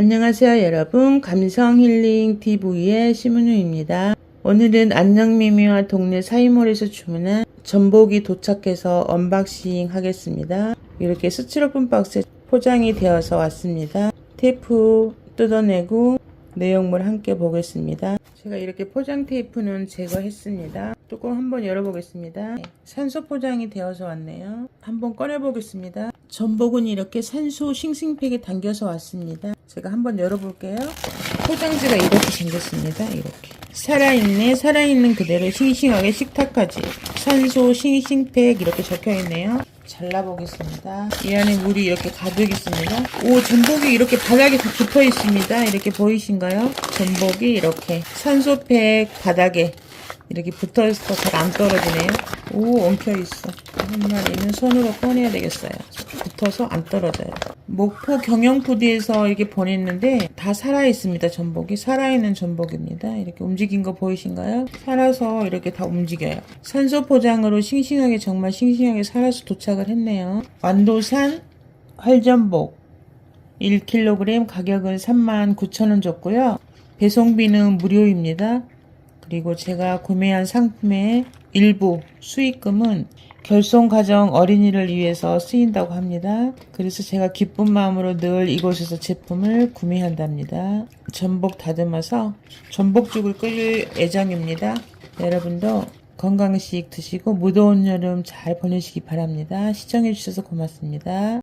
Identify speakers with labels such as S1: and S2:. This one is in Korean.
S1: 안녕하세요 여러분 감성힐링 TV의 심은우입니다. 오늘은 안녕미미와 동네 사이몰에서 주문한 전복이 도착해서 언박싱 하겠습니다. 이렇게 스티로폼 박스에 포장이 되어서 왔습니다. 테이프 뜯어내고 내용물 함께 보겠습니다. 제가 이렇게 포장 테이프는 제거했습니다. 뚜껑 한번 열어보겠습니다. 네, 산소 포장이 되어서 왔네요. 한번 꺼내보겠습니다. 전복은 이렇게 산소 싱싱팩에 담겨서 왔습니다. 제가 한번 열어볼게요. 포장지가 이렇게 생겼습니다. 이렇게. 살아있네, 살아있는 그대로 싱싱하게 식탁까지. 산소 싱싱팩 이렇게 적혀있네요. 잘라보겠습니다. 이 안에 물이 이렇게 가득 있습니다. 오, 전복이 이렇게 바닥에 다 붙어 있습니다. 이렇게 보이신가요? 전복이 이렇게 산소팩 바닥에 이렇게 붙어 있어서 잘안 떨어지네요. 오, 엉켜 있어. 한 마리는 손으로 꺼내야 되겠어요. 붙어서 안 떨어져요. 목포 경영푸드에서 이렇게 보냈는데 다 살아 있습니다. 전복이 살아있는 전복입니다. 이렇게 움직인 거 보이신가요? 살아서 이렇게 다 움직여요. 산소 포장으로 싱싱하게 정말 싱싱하게 살아서 도착을 했네요. 완도산 활전복 1kg 가격은 39,000원 줬고요. 배송비는 무료입니다. 그리고 제가 구매한 상품의 일부 수익금은 결손 가정 어린이를 위해서 쓰인다고 합니다. 그래서 제가 기쁜 마음으로 늘 이곳에서 제품을 구매한답니다. 전복 다듬어서 전복죽을 끓일 예정입니다. 여러분도 건강식 드시고 무더운 여름 잘 보내시기 바랍니다. 시청해주셔서 고맙습니다.